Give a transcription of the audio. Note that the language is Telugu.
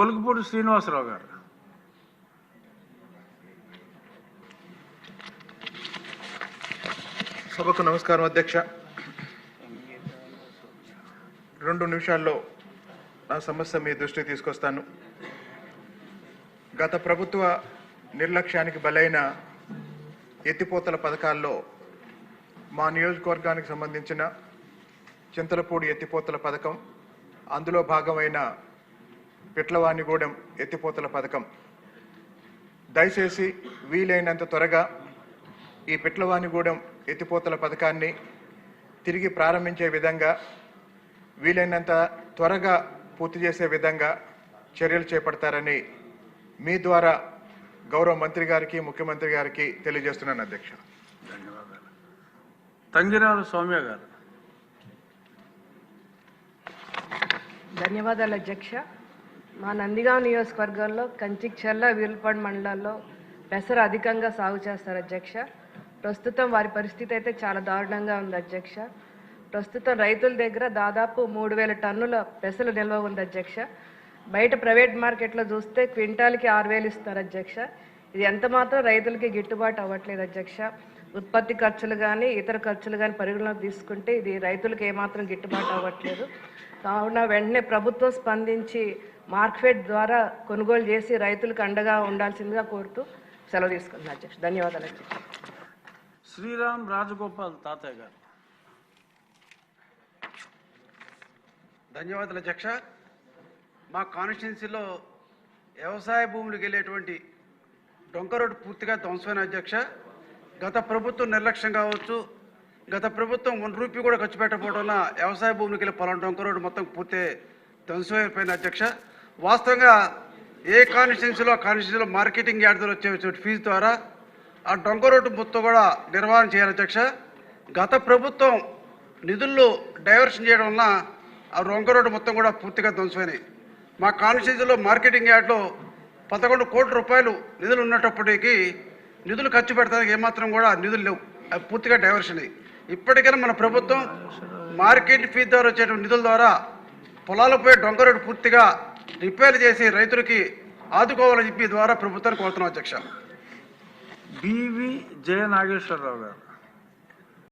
కొలుకుపూడి శ్రీనివాసరావు గారు. సభకు నమస్కారం అధ్యక్ష. రెండు నిమిషాల్లో నా సమస్య మీ దృష్టికి తీసుకొస్తాను. గత ప్రభుత్వ నిర్లక్ష్యానికి బలైన ఎత్తిపోతల పథకాల్లో మా నియోజకవర్గానికి సంబంధించిన చింతలపూడి ఎత్తిపోతల పథకం అందులో భాగమైన పిట్లవాణిగూడెం ఎత్తిపోతల పథకం. దయచేసి వీలైనంత త్వరగా ఈ పిట్లవాణిగూడెం ఎత్తిపోతల పథకాన్ని తిరిగి ప్రారంభించే విధంగా వీలైనంత త్వరగా పూర్తి చేసే విధంగా చర్యలు చేపడతారని మీ ద్వారా గౌరవ మంత్రి గారికి ముఖ్యమంత్రి గారికి తెలియజేస్తున్నాను అధ్యక్ష. ధన్యవాదాలు. తంగిరాల సౌమ్య గారు. ధన్యవాదాలు అధ్యక్ష. మా నందిగాం నియోజకవర్గంలో కంచిక్చర్ల వీల్పాడు మండలాల్లో పెసర అధికంగా సాగు చేస్తారు అధ్యక్ష. ప్రస్తుతం వారి పరిస్థితి అయితే చాలా దారుణంగా ఉంది అధ్యక్ష. ప్రస్తుతం రైతుల దగ్గర దాదాపు మూడు వేల టన్నుల పెసలు నిల్వ ఉంది అధ్యక్ష. బయట ప్రైవేట్ మార్కెట్లో చూస్తే క్వింటాల్కి ఆరు వేలు ఇస్తారు అధ్యక్ష. ఇది ఎంత మాత్రం రైతులకి గిట్టుబాటు అవ్వట్లేదు అధ్యక్ష. ఉత్పత్తి ఖర్చులు కానీ ఇతర ఖర్చులు కానీ పరిగణలోకి తీసుకుంటే ఇది రైతులకు ఏమాత్రం గిట్టుబాటు అవ్వట్లేదు. కావున వెంటనే ప్రభుత్వం స్పందించి మార్కెట్ ద్వారా కొనుగోలు చేసి రైతులకు అండగా ఉండాల్సిందిగా కోరుతూ సెలవు తీసుకుంటున్నాను అధ్యక్ష. ధన్యవాదాలు అధ్యక్ష. శ్రీరామ్ రాజగోపాల్ తాతయ్య గారు. ధన్యవాదాలు అధ్యక్ష. మా కాన్స్టిట్యున్సీలో వ్యవసాయ భూములకు వెళ్ళేటువంటి డొంక రోడ్డు పూర్తిగా ధ్వంసమైన అధ్యక్ష. గత ప్రభుత్వం నిర్లక్ష్యం కావచ్చు గత ప్రభుత్వం వన్ రూపీ కూడా ఖర్చు పెట్టకపోవడం వల్ల వ్యవసాయ భూములకు వెళ్ళే పొలం డొంక రోడ్డు మొత్తం పూర్తి ధ్వంసమైపోయింది అధ్యక్ష. వాస్తవంగా ఏ కాన్స్టిట్యున్సీలో కాన్స్టిట్యున్సీలో మార్కెటింగ్ యార్డ్ ద్వారా వచ్చే ఫీజు ద్వారా ఆ డొంక రోడ్డు మొత్తం కూడా నిర్వహణ చేయాలి అధ్యక్ష. గత ప్రభుత్వం నిధుల్లో డైవర్షన్ చేయడం వలన ఆ రొంక రోడ్డు మొత్తం కూడా పూర్తిగా ధ్వంసమైనాయి మా కాన్స్టిట్యున్సీలో మార్కెటింగ్ యార్డ్లో పదకొండు కోట్ల రూపాయలు నిధులు ఉన్నప్పటికీ నిధులు ఖర్చు పెడతానికి ఏమాత్రం కూడా నిధులు లేవు. అవి పూర్తిగా డైవర్షన్ ఇప్పటికైనా మన ప్రభుత్వం మార్కెట్ ఫీ ద్వారా వచ్చేటువంటి నిధుల ద్వారా పొలాలపై పోయే డొంక రోడ్డు పూర్తిగా రిపేర్ చేసి రైతులకి ఆదుకోవాలని చెప్పి ద్వారా ప్రభుత్వాన్ని కోరుతున్నాం అధ్యక్ష. బివి జయ నాగేశ్వరరావు గారు.